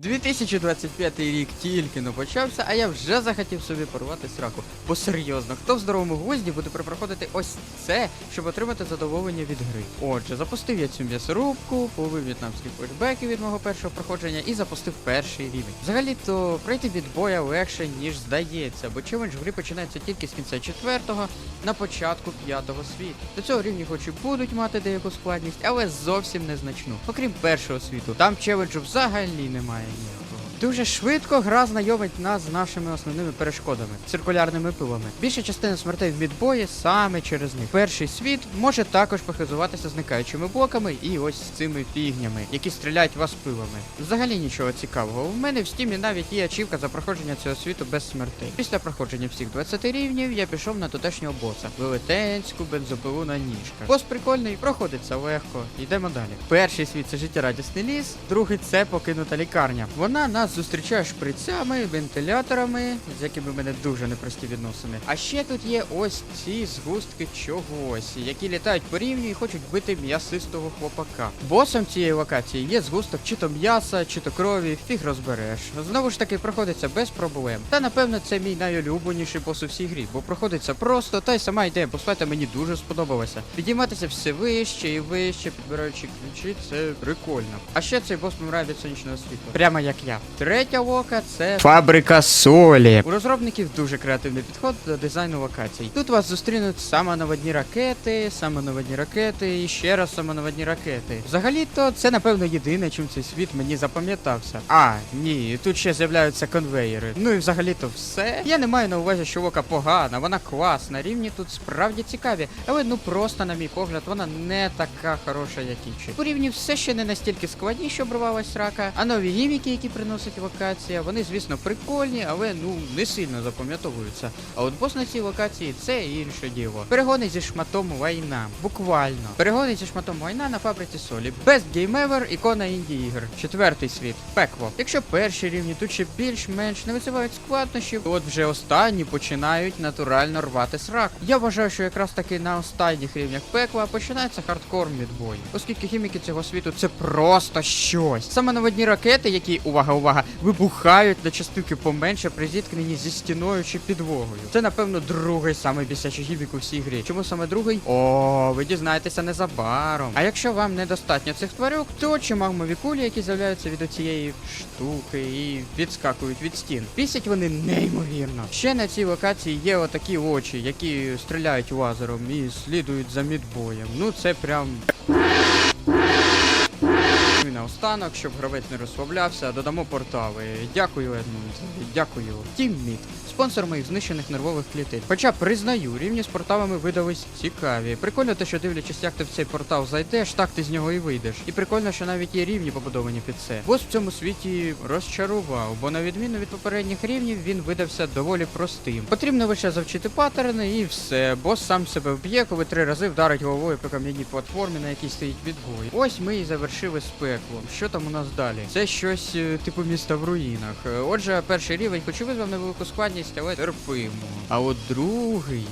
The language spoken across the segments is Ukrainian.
2025 рік тільки но почався, а я вже захотів собі порвати сраку. Бо серйозно, хто в здоровому гвозді буде проходити ось це, щоб отримати задоволення від гри. Отже, запустив я цю м'ясорубку, половив в'єтнамських флешбеків від мого першого проходження і запустив перший рівень. Взагалі-то пройти від боя легше, ніж здається, бо челендж в грі починається тільки з кінця четвертого на початку п'ятого світу. До цього рівні хоч і будуть мати деяку складність, але зовсім незначну. Окрім першого світу, там челенджу взагалі немає you. Дуже швидко гра знайомить нас з нашими основними перешкодами циркулярними пилами. Більша частина смертей в мідбої саме через них. Перший світ може також похизуватися зникаючими блоками і ось цими фігнями, які стріляють вас пилами. Взагалі нічого цікавого. У мене в стімі навіть є ачівка за проходження цього світу без смертей. Після проходження всіх 20 рівнів я пішов на тутешнього боса велетенську бензопилу на ніжках. Бос прикольний, проходиться легко. Йдемо далі. Перший світ це життєрадісний ліс, другий це покинута лікарня. Вона нас зустрічає шприцями, вентиляторами, з якими в мене дуже непрості відносини. А ще тут є ось ці згустки чогось, які літають по рівню і хочуть бити м'ясистого хлопака. Босом цієї локації є згусток чи то м'яса, чи то крові, фіг розбереш. Знову ж таки, проходиться без проблем. Та напевно це мій найулюбленіший бос у всій грі, бо проходиться просто, та й сама ідея босфайта мені дуже сподобалася. Підійматися все вище і вище, підбираючи ключі, це прикольно. А ще цей бос помирає від сонячного світла. Прямо як я. Третя лока це фабрика солі. У розробників дуже креативний підход до дизайну локацій. Тут вас зустрінуть самонаводні ракети, самонаводні ракети і ще раз самонаводні ракети. Взагалі-то це напевно єдине, чим цей світ мені запам'ятався. А, ні, тут ще з'являються конвейери. Ну і взагалі-то все. Я не маю на увазі, що лока погана, вона класна, рівні тут справді цікаві, але ну просто, на мій погляд, вона не така хороша, як інші. По рівні все ще не настільки складні, що обривалась рака, а нові гіміки, які приносить локація, вони, звісно, прикольні, але ну не сильно запам'ятовуються. А от бос на цій локації це інше діло. Перегони зі шматом лайна. Буквально. Перегони зі шматом лайна на фабриці солі. Best Game Ever, ікона інді ігр. Четвертий світ. Пекло. Якщо перші рівні тут ще більш-менш не висувають складнощів, от вже останні починають натурально рвати срак. Я вважаю, що якраз таки на останніх рівнях пекла починається хардкор мідбой. Оскільки хіміки цього світу це просто щось. Саме наводні ракети, які, увага, увага, вибухають на частинки поменше при зіткненні зі стіною чи підлогою. Це, напевно, другий самий бісячий гімік у всій грі. Чому саме другий? О, ви дізнаєтеся незабаром. А якщо вам недостатньо цих тварюк, то чи магмові кулі, які з'являються від оцієї штуки і відскакують від стін. Пісять вони неймовірно. Ще на цій локації є отакі очі, які стріляють лазером і слідують за мідбоєм. Ну це прям. І наостанок, щоб гравець не розслаблявся, додамо портали. Дякую, Едмунд. Дякую. Тімміт. Спонсор моїх знищених нервових клітин. Хоча признаю, рівні з порталами видались цікаві. Прикольно те, що дивлячись, як ти в цей портал зайдеш, так ти з нього і вийдеш. І прикольно, що навіть є рівні побудовані під це. Бос в цьому світі розчарував, бо на відміну від попередніх рівнів він видався доволі простим. Потрібно лише завчити паттерни і все. Бос сам себе вб'є, коли три рази вдарить головою по кам'яній платформі, на якій стоїть відбой. Ось ми і завершили з пеклом. Що там у нас далі? Це щось е, типу міста в руїнах. Е, Отже, перший рівень, хоч і визвав невелику складність, але терпимо. А от другий.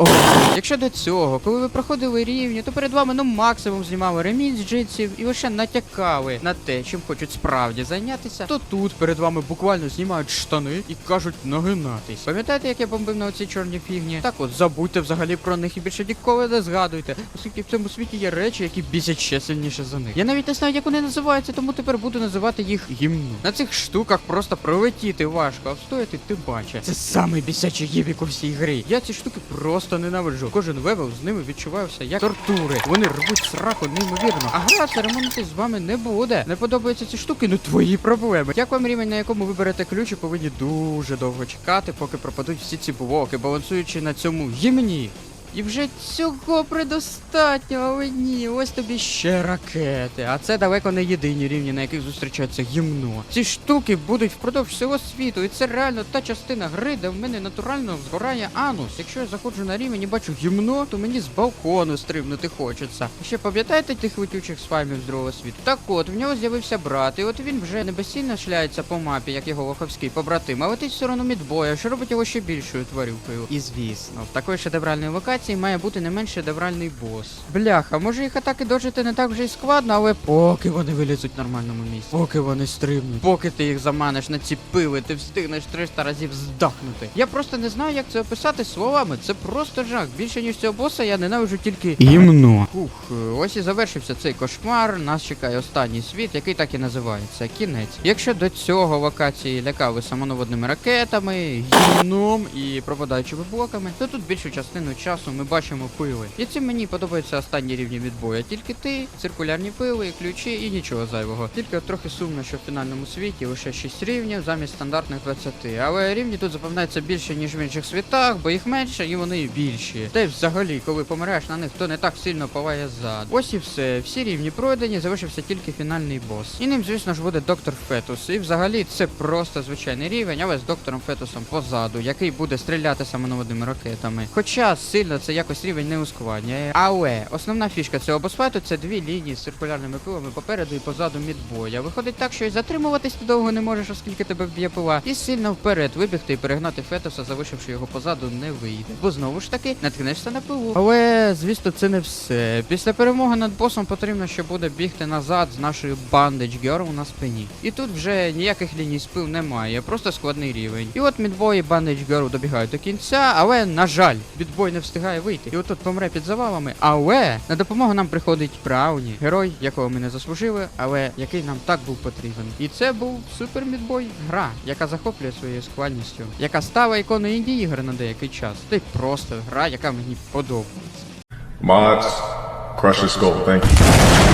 О, якщо до цього, коли ви проходили рівні, то перед вами ну максимум знімали ремінь з джитсів і лише натякали на те, чим хочуть справді зайнятися, то тут перед вами буквально знімають штани і кажуть нагинатись. Пам'ятаєте, як я бомбив на оці чорні фігні? Так от забудьте взагалі про них і більше ніколи не згадуйте, оскільки в цьому світі є речі, які бісять ще сильніше за них. Я навіть не знаю, як вони називаються, тому тепер буду називати їх гімну. На цих штуках просто пролетіти важко, а встояти ти бачиш. Це самий бісячий гімік у всій грі. Я ці штуки просто ненавиджу. Кожен левел з ними відчувався як тортури. Вони рвуть сраку неймовірно. А гра церемонити з вами не буде. Не подобаються ці штуки, ну твої проблеми. Як вам рівень, на якому ви берете ключі, повинні дуже довго чекати, поки пропадуть всі ці блоки, балансуючи на цьому гімні. І вже цього предостатньо, але ні, ось тобі ще ракети. А це далеко не єдині рівні, на яких зустрічається гімно. Ці штуки будуть впродовж всього світу, і це реально та частина гри, де в мене натурально згорає анус. Якщо я заходжу на рівень і бачу гімно, то мені з балкону стрибнути хочеться. Ще пам'ятаєте тих летючих спаймів з другого світу? Так от, в нього з'явився брат, і от він вже не безсильно шляється по мапі, як його лоховський побратим, а летить в сторону мідбоя, що робить його ще більшою тварюкою. І звісно, в такої шедевральної локації локації має бути не менш шедевральний бос. Бляха, може їх атаки дожити не так вже й складно, але поки вони вилізуть в нормальному місці, поки вони стрибнуть, поки ти їх заманиш на ці пиви, ти встигнеш 300 разів здахнути. Я просто не знаю, як це описати словами. Це просто жах. Більше ніж цього боса я ненавиджу тільки імно. Ух, ось і завершився цей кошмар. Нас чекає останній світ, який так і називається кінець. Якщо до цього локації лякали самонаводними ракетами, гімном і пропадаючими блоками, то тут більшу частину часу ми бачимо пили. І цим мені подобаються останні рівні відбою. Тільки ти, циркулярні пили, ключі і нічого зайвого. Тільки трохи сумно, що в фінальному світі лише 6 рівнів замість стандартних 20. Але рівні тут запевняються більше, ніж в інших світах, бо їх менше і вони більші. Та й взагалі, коли помираєш на них, то не так сильно палає зад. Ось і все. Всі рівні пройдені, залишився тільки фінальний бос. І ним, звісно ж, буде доктор Фетус. І взагалі це просто звичайний рівень, але з доктором Фетусом позаду, який буде стріляти самонаводними ракетами. Хоча сильно це якось рівень не ускладнює. Але основна фішка цього босфайту це дві лінії з циркулярними пилами попереду і позаду мідбоя. Виходить так, що і затримуватись ти довго не можеш, оскільки тебе вб'є пила, і сильно вперед вибігти і перегнати Фетуса, залишивши його позаду, не вийде. Бо знову ж таки наткнешся на пилу. Але звісно, це не все. Після перемоги над босом потрібно, що буде бігти назад з нашою Bandage Girl на спині. І тут вже ніяких ліній спил немає, просто складний рівень. І от і Bandage Girl добігають до кінця, але на жаль, мідбой не встигає вийти. І отут помре під завалами. Але на допомогу нам приходить Брауні, герой, якого ми не заслужили, але який нам так був потрібен. І це був супер мідбой гра, яка захоплює своєю складністю, яка стала іконою інді ігор на деякий час. Й просто гра, яка мені подобається. Mods, crush your skull, thank you.